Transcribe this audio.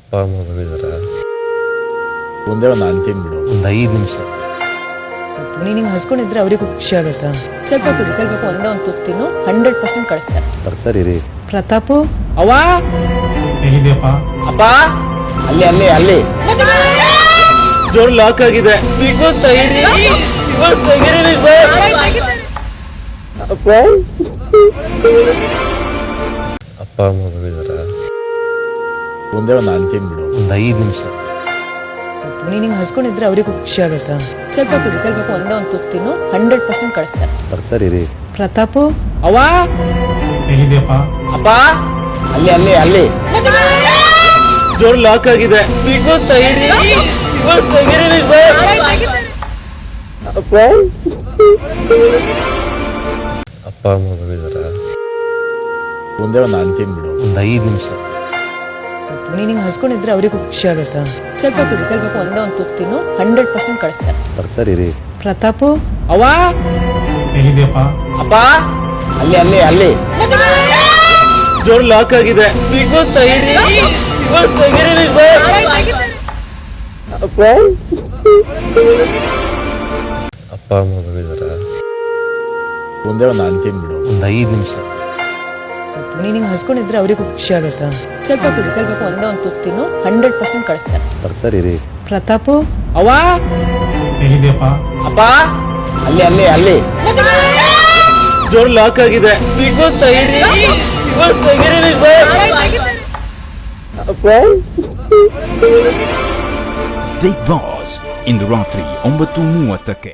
ಅಪ್ಪ ಅಮ್ಮ ಬಂದಿದ್ದಾರೆ ಒಂದೇ ಒಂದು ಅಂತಿಮ ಬಿಡು ಒಂದು ಐದು ನಿಮಿಷ. ನೀನು ಹಿಂಗೆ ಹಸ್ಕೊಂಡಿದ್ರೆ ಅವರಿಗೂ ಖುಷಿ ಆಗುತ್ತಾ? ಸ್ವಲ್ಪ ಕುಡಿ ಸ್ವಲ್ಪ ಒಂದೇ ಒಂದು ತುತ್ತಿನೂ ಹಂಡ್ರೆಡ್ ಪರ್ಸೆಂಟ್ ಕಳಿಸ್ತಾರೆ ಬರ್ತಾರೆ ರೀ ಪ್ರತಾಪು? ಅವ್ವ? ಎಲ್ಲಿದೆಯಪ್ಪ? ಅಪ್ಪ? ಅಲ್ಲಿ ಅಲ್ಲಿ ಅಲ್ಲಿ. ಜೋರ್ ಲಾಕ್ ಆಗಿದೆ. ಬಿಗ್ ಬಾಸ್ ತೆಗೀರಿ ಬಿಗ್ ಬಾಸ್ ತೆಗೀರಿ ಬಿಗ್ ಬಾಸ್ ಅಪ್ಪ ಅಮ್ಮ ಬಂದಿದ್ದಾರ ಒಂದೇ ಒಂದು ಅಂತಿಮ ಬಿಡು. ಒಂದು ಐದು ನಿಮಿಷ. ನೀನು ಹಿಂಗೆ ಹಸ್ಕೊಂಡಿದ್ರೆ ಅವರಿಗೂ ಖುಷಿ ಆಗುತ್ತಾ? ಸ್ವಲ್ಪ ಕುಡಿ ಸ್ವಲ್ಪ ಒಂದೇ ಒಂದು ತುತ್ತಿನೂ ಹಂಡ್ರೆಡ್ ಪರ್ಸೆಂಟ್ ಕಳಿಸ್ತಾರೆ ಬರ್ತಾರೆ ರೀ. ಪ್ರತಾಪು? ಅವ್ವ? ಎಲ್ಲಿದೆಯಪ್ಪ? ಅಪ್ಪ? ಅಲ್ಲಿ ಅಲ್ಲಿ ಅಲ್ಲಿ. ಜೋರ್ ಲಾಕ್ ಆಗಿದೆ. ಬಿಗ್ ಬಾಸ್ ತೆಗೀರಿ ಬಿಗ್ ಬಾಸ್ ತೆಗೀರಿ ಬಿಗ್ ಬಾಸ್ ಅಪ್ಪ ಅಮ್ಮ ಬಂದಿದ್ದಾರ ಒಂದೇ ಒಂದು ಅಂತಿಮ ಬಿಡು. ಒಂದು ಐದು ನಿಮಿಷ. ನೀನು ಹಿಂಗೆ ಹಸ್ಕೊಂಡಿದ್ರೆ ಅವರಿಗೂ ಖುಷಿ ಆಗುತ್ತಾ? ಸ್ವಲ್ಪ ಕುಡಿ ಸ್ವಲ್ಪ ಒಂದೇ ಒಂದು ತುತ್ತಿನು ಹಂಡ್ರೆಡ್ ಪರ್ಸೆಂಟ್ ಕಳಿಸ್ತಾರೆ. ಬರ್ತಾರೆ ರೀ ಪ್ರತಾಪು? ಅವ್ವ? ಎಲ್ಲಿದೆಯಪ್ಪ? ಅಪ್ಪ? ಅಲ್ಲಿ ಅಲ್ಲಿ ಅಲ್ಲಿ. ಜೋರ್ ಲಾಕ್ ಆಗಿದೆ. ಬಿಗ್ ಬಾಸ್ ತೆಗೀರಿ ಬಿಗ್ ಬಾಸ್ ತೆಗೀರಿ ಬಿಗ್ ಬಾಸ್ ಅಪ್ಪ? ಅಮ್ಮ ಬಂದಿದ್ದಾರೆ? ಒಂದೇ ಒಂದು ಅಂತಿಮ ಬಿಡು. ಒಂದು ಐದು ನಿಮಿಷ. ನೀನು ಹಿಂಗೆ ಹಸ್ಕೊಂಡಿದ್ರೆ ಅವರಿಗೂ ಖುಷಿ ಆಗುತ್ತಾ? ಸ್ವಲ್ಪ ಕುಡಿ ಸ್ವಲ್ಪ ಒಂದೇ ಒಂದು ತುತ್ತಿನೂ ಹಂಡ್ರೆಡ್ ಪರ್ಸೆಂಟ್ ಕಳಿಸ್ತಾರೆ ಬರ್ತಾರೆ ರೀ ಪ್ರತಾಪು? ಅವ್ವ? ಎಲ್ಲಿದೆಯಪ್ಪ? ಅಪ್ಪ? ಅಲ್ಲಿ ಅಲ್ಲಿ ಅಲ್ಲಿ. ಜೋರ್ ಲಾಕ್ ಆಗಿದೆ. ಬಿಗ್ ಬಾಸ್ ತೆಗೀರಿ ಬಿಗ್ ಬಾಸ್ ತೆಗೀರಿ ಬಿಗ್ ಬಾಸ್ ಬಿಗ್ ಬಾಸ್ ಇಂದು ರಾತ್ರಿ ಒಂಬತ್ತು ಮೂವತ್ತಕ್ಕೆ.